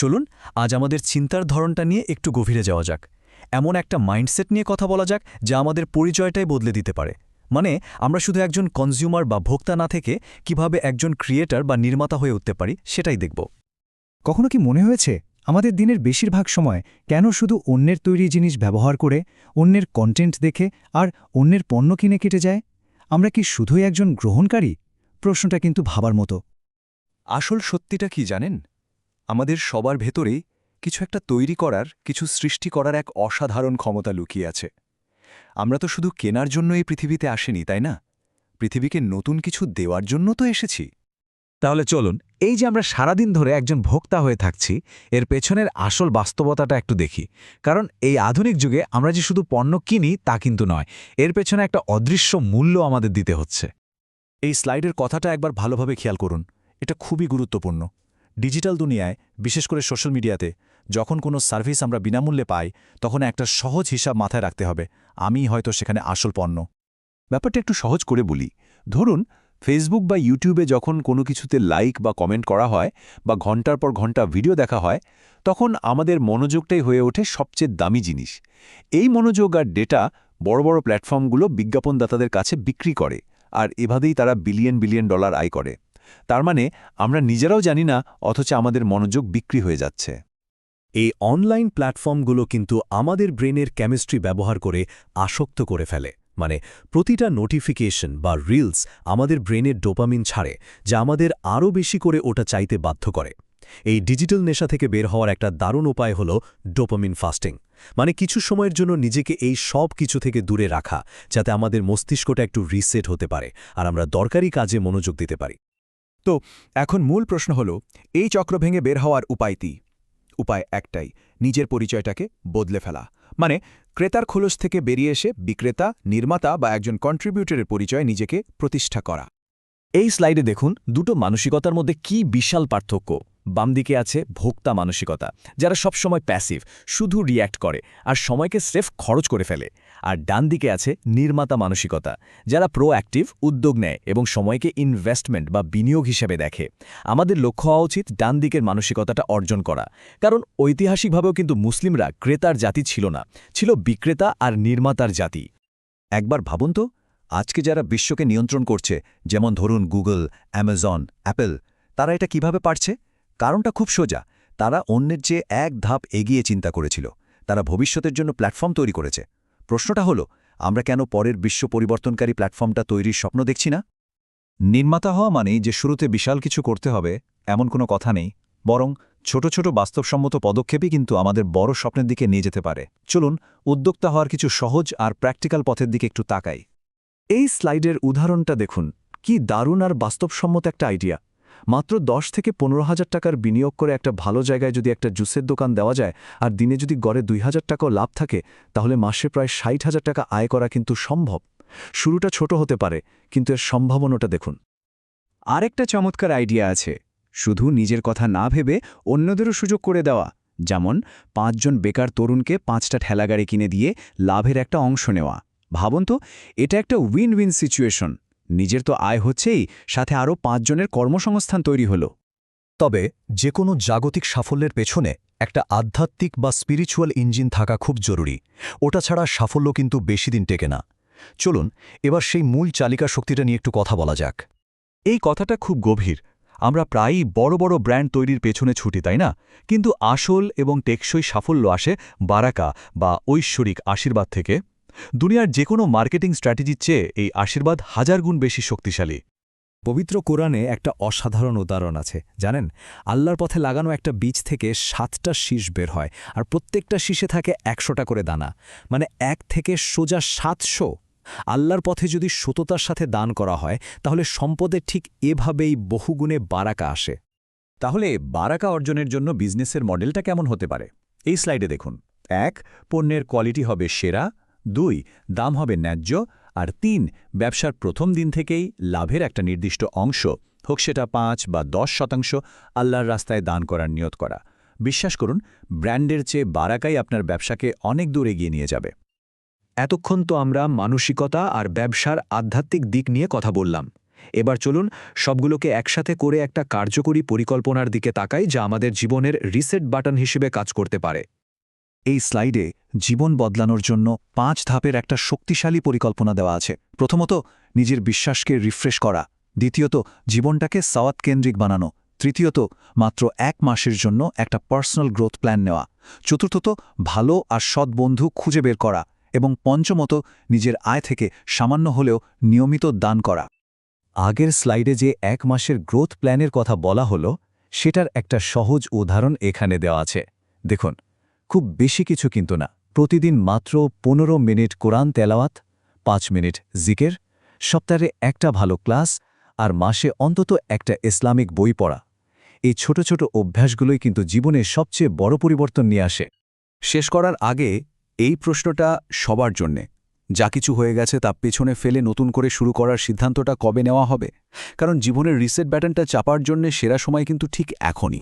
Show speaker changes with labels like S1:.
S1: চলুন, আজ আমাদের চিন্তার ধরনটা নিয়ে একটু গভীরে যাওয়া যাক। এমন একটা মাইন্ডসেট নিয়ে কথা বলা যাক, যা আমাদের পরিচয়টাই বদলে দিতে পারে। মানে আমরা শুধু একজন কনজিউমার বা ভোক্তা না থেকে কীভাবে একজন ক্রিয়েটার বা নির্মাতা হয়ে উঠতে পারি, সেটাই দেখব।
S2: কখনো কি মনে হয়েছে, আমাদের দিনের বেশিরভাগ সময় কেন শুধু অন্যের তৈরি জিনিস ব্যবহার করে, অন্যের কন্টেন্ট দেখে আর অন্যের পণ্য কিনে কেটে যায়? আমরা কি শুধুই একজন গ্রহণকারী? প্রশ্নটা কিন্তু ভাবার মতো।
S3: আসল সত্যিটা কি জানেন? আমাদের সবার ভেতরেই কিছু একটা তৈরি করার, কিছু সৃষ্টি করার এক অসাধারণ ক্ষমতা লুকিয়ে আছে। আমরা তো শুধু কেনার জন্য এই পৃথিবীতে আসেনি, তাই না? পৃথিবীকে নতুন কিছু দেওয়ার জন্য তো এসেছি।
S4: তাহলে চলুন, এই যে আমরা সারাদিন ধরে একজন ভোক্তা হয়ে থাকছি, এর পেছনের আসল বাস্তবতাটা একটু দেখি। কারণ এই আধুনিক যুগে আমরা যে শুধু পণ্য কিনি, তা কিন্তু নয়, এর পেছনে একটা অদৃশ্য মূল্য আমাদের দিতে হচ্ছে।
S1: এই স্লাইডের কথাটা একবার ভালোভাবে খেয়াল করুন, এটা খুবই গুরুত্বপূর্ণ। ডিজিটাল দুনিয়ায়, বিশেষ করে সোশ্যাল মিডিয়াতে, যখন কোনো সার্ভিস আমরা বিনামূল্যে পাই, তখন একটা সহজ হিসাব মাথায় রাখতে হবে, আমি হয়তো সেখানে আসল পণ্য।
S3: ব্যাপারটা একটু সহজ করে বলি। ধরুন ফেসবুক বা ইউটিউবে যখন কোনো কিছুতে লাইক বা কমেন্ট করা হয়, বা ঘণ্টার পর ঘণ্টা ভিডিও দেখা হয়, তখন আমাদের মনোযোগটাই হয়ে ওঠে সবচেয়ে দামি জিনিস। এই মনোযোগ আর ডেটা বড় বড় প্ল্যাটফর্মগুলো বিজ্ঞাপনদাতাদের কাছে বিক্রি করে, আর এভাবেই তারা বিলিয়ন বিলিয়ন ডলার আয় করে। তার মানে আমরা নিজেরাও জানি না, অথচ আমাদের মনোযোগ বিক্রি হয়ে যাচ্ছে।
S1: এই অনলাইন প্ল্যাটফর্মগুলো কিন্তু আমাদের ব্রেনের কেমিস্ট্রি ব্যবহার করে আসক্ত করে ফেলে। মানে প্রতিটা নোটিফিকেশন বা রিলস আমাদের ব্রেনের ডোপামিন ছাড়ে, যা আমাদের আরও বেশি করে ওটা চাইতে বাধ্য করে। এই ডিজিটাল নেশা থেকে বের হওয়ার একটা দারুণ উপায় হল ডোপামিন ফাস্টিং। মানে কিছু সময়ের জন্য নিজেকে এই সব কিছু থেকে দূরে রাখা, যাতে আমাদের মস্তিষ্কটা একটু রিসেট হতে পারে, আর আমরা দরকারি কাজে মনোযোগ দিতে পারি।
S3: তো এখন মূল প্রশ্ন হল, এই চক্র ভেঙে বের হওয়ার উপায় কি? উপায় একটাই, নিজের পরিচয়টাকে বদলে ফেলা। মানে ক্রেতার খোলস থেকে বেরিয়ে এসে বিক্রেতা, নির্মাতা বা একজন কন্ট্রিবিউটরের পরিচয় নিজেকে প্রতিষ্ঠা করা।
S1: এই স্লাইডে দেখুন দুটো মানসিকতার মধ্যে কি বিশাল পার্থক্য। বাম দিকে আছে ভোক্তা মানসিকতা, যারা সবসময় প্যাসিভ শুধু রিয়্যাক্ট করে, আর সময়কে স্রেফ খরচ করে ফেলে। আর ডান দিকে আছে নির্মাতা মানসিকতা, যারা প্রোঅ্যাক্টিভ উদ্যোগ নেয় এবং সময়কে ইনভেস্টমেন্ট বা বিনিয়োগ হিসেবে দেখে। আমাদের লক্ষ্য হওয়া উচিত ডান দিকের মানসিকতাটা অর্জন করা। কারণ ঐতিহাসিকভাবেও কিন্তু মুসলিমরা ক্রেতার জাতি ছিল না, ছিল বিক্রেতা আর নির্মাতার জাতি।
S3: একবার ভাবুন তো, আজকে যারা বিশ্বকে নিয়ন্ত্রণ করছে, যেমন ধরুন গুগল, অ্যামাজন, অ্যাপেল, তারা এটা কীভাবে পারছে? কারণটা খুব সোজা, তারা অন্যের চেয়ে এক ধাপ এগিয়ে চিন্তা করেছিল। তারা ভবিষ্যতের জন্য প্ল্যাটফর্ম তৈরি করেছে। প্রশ্নটা হলো, আমরা কেন পরের বিশ্ব পরিবর্তনকারী প্ল্যাটফর্মটা তৈরির স্বপ্ন দেখছি না? নির্মাতা হওয়া মানেই যে শুরুতে বিশাল কিছু করতে হবে, এমন কোনো কথা নেই। বরং ছোট ছোট বাস্তবসম্মত পদক্ষেপই কিন্তু আমাদের বড় স্বপ্নের দিকে নিয়ে যেতে পারে। চলুন, উদ্যোক্তা হওয়ার কিছু সহজ আর প্র্যাকটিক্যাল পথের দিকে একটু তাকাই।
S1: এই স্লাইডের উদাহরণটা দেখুন, কি দারুণ আর বাস্তবসম্মত একটা আইডিয়া। মাত্র দশ থেকে পনেরো হাজার টাকার বিনিয়োগ করে একটা ভালো জায়গায় যদি একটা জুসের দোকান দেওয়া যায়, আর দিনে যদি গড়ে দুই হাজার টাকাও লাভ থাকে, তাহলে মাসে প্রায় ষাট হাজার টাকা আয় করা কিন্তু সম্ভব। শুরুটা ছোট হতে পারে, কিন্তু এর সম্ভাবনাটা দেখুন।
S2: আরেকটা চমৎকার আইডিয়া আছে। শুধু নিজের কথা না ভেবে অন্যদেরও সুযোগ করে দেওয়া। যেমন, পাঁচজন বেকার তরুণকে পাঁচটা ঠেলাগাড়ি কিনে দিয়ে লাভের একটা অংশ নেওয়া। ভাবুন তো, এটা একটা উইন উইন সিচুয়েশন নিজের তো আয় হচ্ছেই, সাথে আরও পাঁচজনের কর্মসংস্থান তৈরি হল।
S1: তবে যে কোনো জাগতিক সাফল্যের পেছনে একটা আধ্যাত্মিক বা স্পিরিচুয়াল ইঞ্জিন থাকা খুব জরুরি। ওটা ছাড়া সাফল্য কিন্তু বেশি দিন টেকে না। চলুন, এবার সেই মূল চালিকা শক্তিটা নিয়ে একটু কথা বলা যাক।
S3: এই কথাটা খুব গভীর। আমরা প্রায়ই বড় বড় ব্র্যান্ড তৈরির পেছনে ছুটি, তাই না? কিন্তু আসল এবং টেকসই সাফল্য আসে বারাকা বা ঐশ্বরিক আশীর্বাদ থেকে। দুনিয়ার যে কোনো মার্কেটিং স্ট্র্যাটেজির চেয়ে এই আশীর্বাদ হাজার গুণ বেশি শক্তিশালী।
S1: পবিত্র কোরআনে একটা অসাধারণ উদাহরণ আছে, জানেন? আল্লাহর পথে লাগানো একটা বীজ থেকে সাতটা শীষ বের হয়, আর প্রত্যেকটা শীষে থাকে একশোটা করে দানা মানে এক থেকে সোজা সাতশো। আল্লাহর পথে যদি সততার সাথে দান করা হয়, তাহলে সম্পদের ঠিক এভাবেই বহুগুণে বারাকা আসে।
S3: তাহলে বারাকা অর্জনের জন্য বিজনেসের মডেলটা কেমন হতে পারে? এই স্লাইডে দেখুন। এক, পণ্যের কোয়ালিটি হবে সেরা। দুই, দাম হবে ন্যায্য, আর তিন, ব্যবসার প্রথম দিন থেকেই লাভের একটা নির্দিষ্ট অংশ, হোক সেটা পাঁচ বা দশ শতাংশ, আল্লাহর রাস্তায় দান করার নিয়ত করা। বিশ্বাস করুন, ব্র্যান্ডের চেয়ে বারাকাই আপনার ব্যবসাকে অনেক দূর এগিয়ে নিয়ে যাবে।
S2: এতক্ষণ তো আমরা মানসিকতা আর ব্যবসার আধ্যাত্মিক দিক নিয়ে কথা বললাম। এবার চলুন, সবগুলোকে একসাথে করে একটা কার্যকরী পরিকল্পনার দিকে তাকাই যা আমাদের জীবনের রিসেট বাটন হিসেবে কাজ করতে পারে।
S3: এই স্লাইডে জীবন বদলানোর জন্য পাঁচ ধাপের একটা শক্তিশালী পরিকল্পনা দেওয়া আছে। প্রথমত, নিজের বিশ্বাসকে রিফ্রেশ করা। দ্বিতীয়ত, জীবনটাকে সাওয়াত কেন্দ্রিক বানানো। তৃতীয়ত, মাত্র এক মাসের জন্য একটা পার্সোনাল গ্রোথ প্ল্যান নেওয়া। চতুর্থত, ভালো আর সৎ বন্ধু খুঁজে বের করা। এবং পঞ্চমত, নিজের আয় থেকে সামান্য হলেও নিয়মিত দান করা।
S2: আগের স্লাইডে যে এক মাসের গ্রোথ প্ল্যানের কথা বলা হলো, সেটার একটা সহজ উদাহরণ এখানে দেওয়া আছে। দেখুন খুব বেশি কিছু কিন্তু না। প্রতিদিন মাত্র পনেরো মিনিট কোরআন তেলাওয়াত, পাঁচ মিনিট জিকের, সপ্তাহে একটা ভালো ক্লাস আর মাসে অন্তত একটা ইসলামিক বই পড়া। এই ছোট ছোট অভ্যাসগুলোই কিন্তু জীবনে সবচেয়ে বড় পরিবর্তন নিয়ে আসে।
S1: শেষ করার আগে এই প্রশ্নটা সবার জন্যে। যা কিছু হয়ে গেছে তা পেছনে ফেলে নতুন করে শুরু করার সিদ্ধান্তটা কবে নেওয়া হবে? কারণ জীবনের রিসেট ব্যাটনটা চাপার জন্যে সেরা সময় কিন্তু ঠিক এখনই।